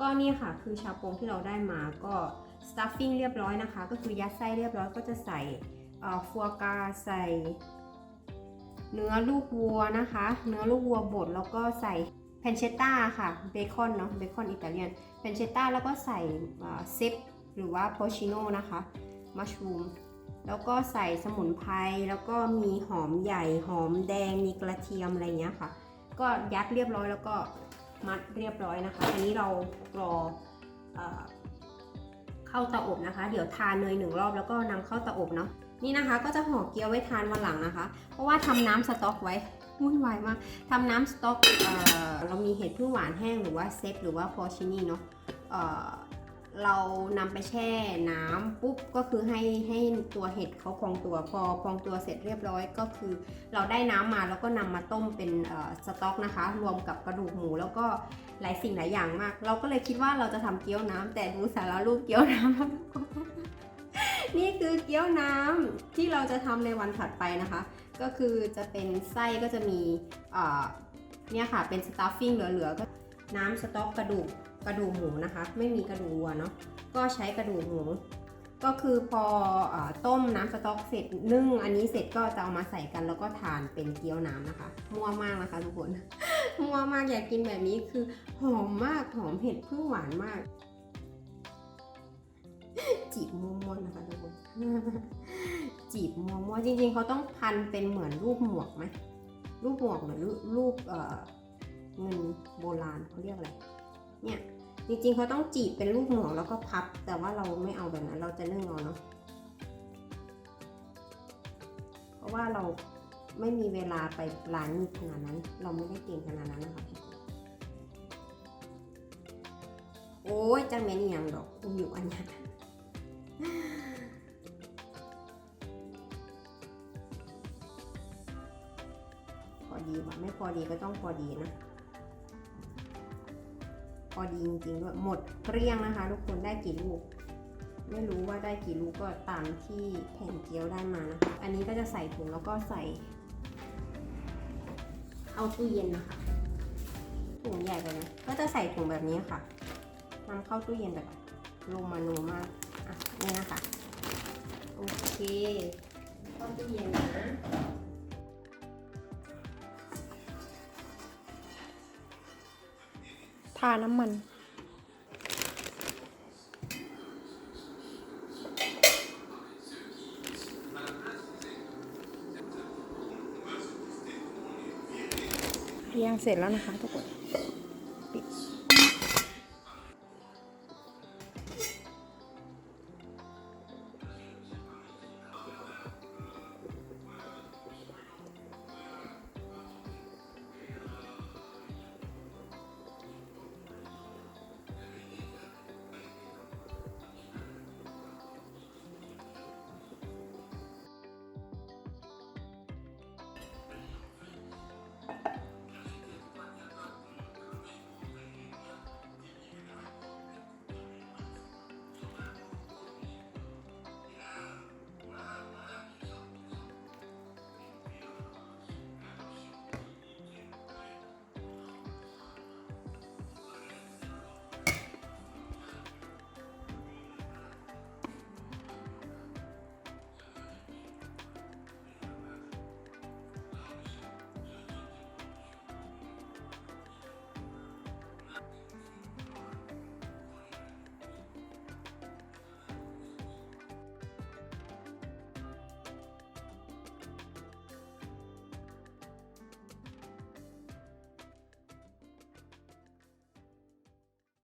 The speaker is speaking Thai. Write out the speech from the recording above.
ก็นี่ค่ะคือชาโปงที่เราได้มาก็ stuffing เรียบร้อยนะคะ ก็คือยัดไส้เรียบร้อยก็จะใส่ฟัวกาใส่ เนื้อลูกวัวนะคะ เนื้อลูกวัวบดแล้วก็ใส่แพนเชตตาค่ะเบคอนเนาะเบคอนอิตาเลียนแพนเชตตาแล้วก็ใส่ซิปหรือว่าโพชิโนนะคะมัชรูมแล้วก็ใส่สมุนไพรแล้วก็มีหอมใหญ่หอมแดงมีกระเทียมอะไรเงี้ยค่ะ ก็ยัดเรียบร้อยแล้วก็ มัดเรียบร้อยนะคะ อันนี้เรารอเข้าเตาอบนะคะ เดี๋ยวทานเนยหนึ่งรอบแล้วก็นำเข้าเตาอบเนาะนี่นะคะก็จะห่อเกี๊ยวไว้ทานวันหลังนะคะ เพราะว่าทำน้ำสต๊อกไว้วุ่นวายมากทำน้ำสต๊อกเอเรามีเห็ดพึ่งหวานแห้งหรือว่าเซตหรือว่าพอชินี่เนาะ เรานำไปแช่น้ำปุ๊บก็คือให้ให้ตัวเห็ดเขาพองตัวพอพองตัวเสร็จเรียบร้อยก็คือ เราได้น้ำมาแล้วก็นำมาต้มเป็นสต๊อกนะคะ รวมกับกระดูกหมูแล้วก็หลายสิ่งหลายอย่างมาก เราก็เลยคิดว่าเราจะทำเกี๊ยวน้ำแต่ดูสารรูปเกี๊ยวน้ำแล้วกคนนี่คือเกี๊ยวน้ำที่เราจะทำในวันถัดไปนะคะ ก็คือจะเป็นไส้ก็จะมีเอ่อเนี่ยค่ะเป็นสตัฟฟิ้งเหลือๆก็น้ำสต๊อกกระดูก กระดูกหมูนะคะ ไม่มีกระดูกวัวเนาะก็ใช้กระดูกหมู ก็คือพออต้มน้ำสต๊อกเสร็จนึ่งอันนี้เสร็จก็จะเอามาใส่กันแล้วก็ทานเป็นเกี๊ยวน้ำนะคะ มั่วมากนะคะทุกคน มั่วมากอยากกินแบบนี้คือหอมมากหอมเผ็ดพึ่งหวานมากจีบมั่วๆนะคะทุกคนจีบมั่วๆจริงๆ เขาต้องพันเป็นเหมือนรูปหมวกไหมรูปหมวกหรือรูปรูปเอ่อเงินโบราณเขาเรียกอะไร เนี่ยจริงๆเขาต้องจีบเป็นรูปหมวกแล้วก็พับ แต่ว่าเราไม่เอาแบบนั้น เราจะนึ่งเอาเนาะเพราะว่าเราไม่มีเวลาไปร้านนี้ขนาดนั้น เราไม่ได้เก่งขนาดนั้นนะคะโอ้ยจังเมนย่างดอกคุมอยู่อันนี้พอดีว่ะไม่พอดีก็ต้องพอดีนะ อดีจริงๆด้วยหมดเกลี้ยงนะคะ ทุกคนได้กี่ลูก ไม่รู้ว่าได้กี่ลูกก็ตามที่แผ่นเกี๊ยวได้มานะคะ อันนี้ก็จะใส่ถุงแล้วก็ใส่เข้าตู้เย็นนะคะถุงใหญ่ไปนะก็จะใส่ถุงแบบนี้ค่ะนำเข้าตู้เย็นแบบลงมาโนมากอะนี่นะคะ โอเคเข้าตู้เย็นนะ ทาน้ำมันเรียงเสร็จแล้วนะคะทุกคน